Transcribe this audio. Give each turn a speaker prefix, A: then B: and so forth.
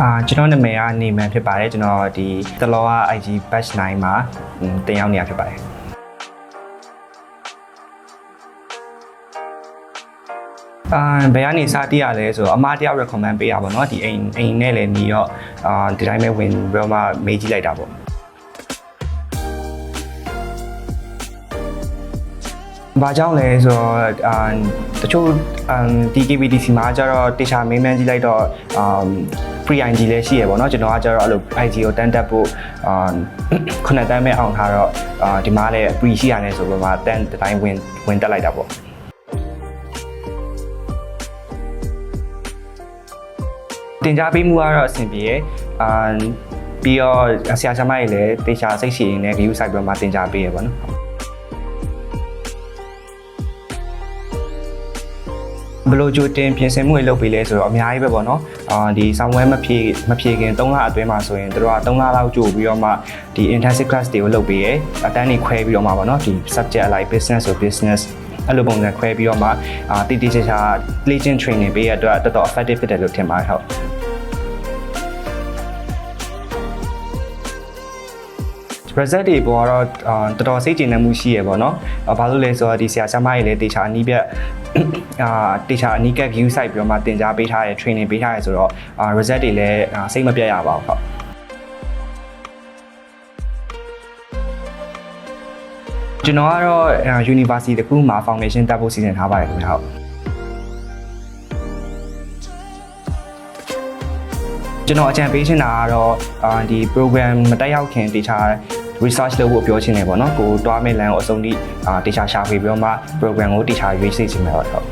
A: အာကျွန်တော်နာမည်ကနေမန်ဖြစ်ပါတယ်ကျွန်တော်ဒီတလောက IG batch 9မှာဟွန်းတင်ရောက်နေတာဖြစ်ပါတယ်အာဘယ်ကနေစတည်ရလဲဆိုတော့အမတယောက် recommend ပေးရပါတော့ဒီအိမ်အိမ်နဲ့လည်းနေတော့အာဒီတိုင်းပဲဝင်ပြီးတော့မှမေးကြည့်လိုက်တာပေါ့ ဘာကြောင့်လဲဆိုတော့အာတချို့အမ် DKBTC မှာကျတော့တေချာမေးမြန်းကြည့်လိုက်တော့အမ် free IG လည်းရှိရပေါ့နော်ကျွန်တော်ကကျတော့အဲ့လို IG ကိုတန်းတက်ဖို့အာခုနှစ်တန်းပဲအောင်ထားတော့အာဒီမှာလည်း free ရှိရတယ်ဆိုတော့မှတန်းတစ်တိုင်းဝင်ဝင်တက်လိုက်တာပေါ့တင် जा ပေးမှုကတော့အဆင်ပြေရယ်အာပြီးတော့ဆရာဆရာမကြီးလည်းတေချာစိတ်ရှိရင်လည်း view site ပြီးတော့မှတင် जा ပေးရယ်ပေါ့နော် ဘယ်လိုကြိုတင်ပြင်ဆင်မှုတွေလုပ်ပေးလဲဆိုတော့အများကြီးပဲပေါ့နော်အာဒီ somewhere မဖြည့်မဖြည့်ခင်3လအတွင်းမှာဆိုရင်တို့က3လလောက်ကြိုပြီးတော့မှဒီ intensive class တွေကိုလုပ်ပေးရအတန်းတွေခွဲပြီးတော့မှပေါ့နော်ဒီ subject အလိုက် business ဆို business အဲ့လိုပုံစံခွဲပြီးတော့မှအာတည်တည်ချာချာ legion training ပေးရတဲ့အတွက်တော်တော် effective ဖြစ်တယ်လို့ထင်ပါတယ်ဟုတ် result တွေပေါ်တော့အာတော်တော်စိတ်ကျေနပ်မှုရှိရပေါ့နော်အာဘာလို့လဲဆိုတော့ဒီဆရာဆရာမကြီးလည်းတေချာအနီးပြတ်အာတေချာအနီးကပ် view site ပြီးတော့မှတင် जा ပေးထားတယ် training ပေးထားတယ်ဆိုတော့အာ result တွေလည်းအာစိတ်မပြတ်ရပါဘူးဟုတ်ကျွန်တော်ကတော့အာ university တစ်ခုမှာ foundation တက်ဖို့စီစဉ်ထားပါတယ်ခင်ဗျာဟုတ်ကျွန်တော်အကြံပေးချင်တာကတော့အာဒီ program မတက်ရောက်ခင်တေချာ research လုပ်ဖို့ပြောချင်တယ်ပေါ့နော်ကိုတွားမဲ့လမ်းကိုအစုံထိအာတေချာရှာဖွေပြီးတော့မှ program ကိုတေချာရွေးစိတ်ချင်တယ်ဟုတ်ဟုတ်